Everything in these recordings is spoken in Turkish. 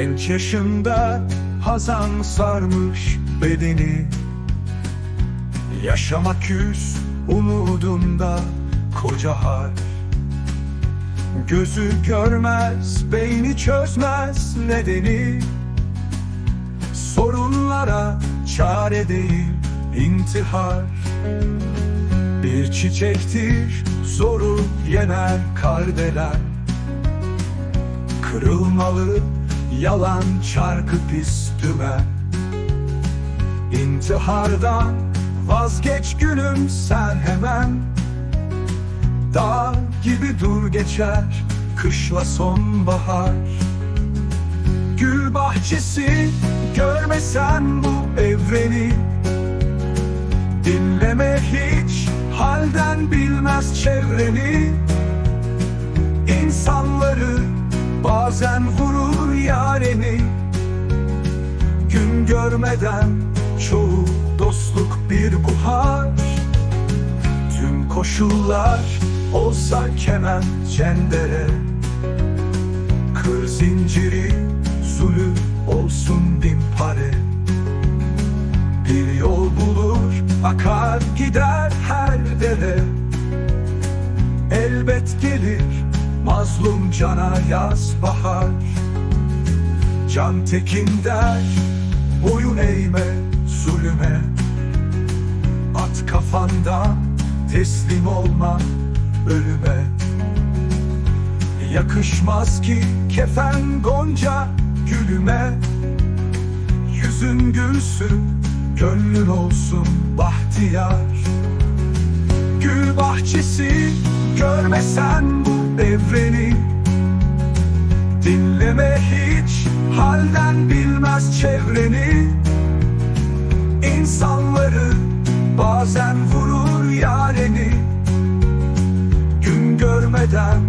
Genç yaşında hazan sarmış bedeni. Yaşamak küs umudunda koca har Gözü görmez, beyni çözmez nedeni. Sorunlara çare değil intihar. Bir çiçektir zoru yener kardeler. Kırılmalı yalan çarkı pis dümen İntihardan vazgeç gülüm sen hemen. Dağ gibi dur geçer kışla sonbahar. Gül bahçesi görmesen bu evreni. Dinleme hiç halden bilmez çevreni görmeden çoğu dostluk bir buhar. Tüm koşullar olsa kemen cendere. Kır zinciri zulü olsun bin Bir yol bulur akar gider her dere. Elbet gelir mazlum cana yaz bahar. Can tekin der boyun eğme zulüme. At kafandan teslim olma ölüme. Yakışmaz ki kefen gonca gülüme. Yüzün gülsün, gönlün olsun bahtiyar. Gül bahçesi görmesen bu evreni Dinleme hiç halden bilmez çevreni. İnsanları bazen vurur yareni. Gün görmeden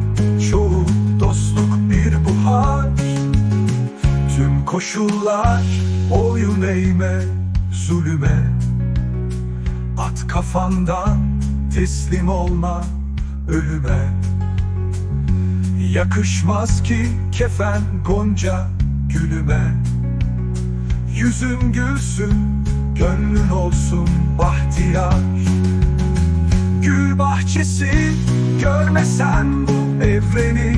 çoğu dostluk bir buhar. Tüm koşullar oyun eğme zulüme. At kafandan teslim olma ölüme Yakışmaz ki kefen gonca gülüme. Yüzün gülsün, gönlün olsun bahtiyar. Gül bahçesi görmesen bu evreni.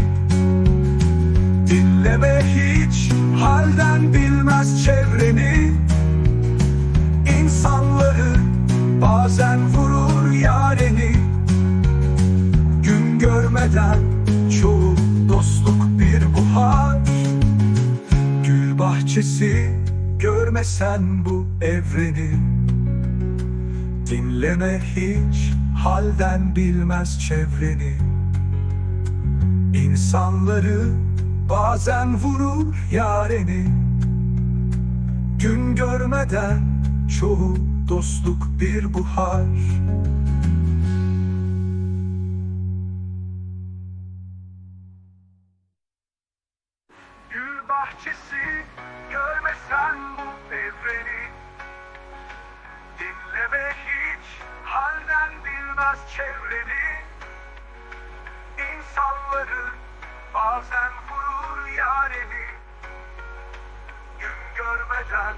Dinleme hiç halden bilmez çevreni. İnsanları bazen vurur yareni. Gün görmeden Bahçesi görmesen bu evreni. Dinleme hiç halden bilmez çevreni. İnsanları bazen vurur yareni. Gün görmeden çoğu dostluk bir buhar bahçesi görmesen bu evreni. Dinleme hiç halden bilmez çevreni. İnsanları bazen vurur yareni Gün görmeden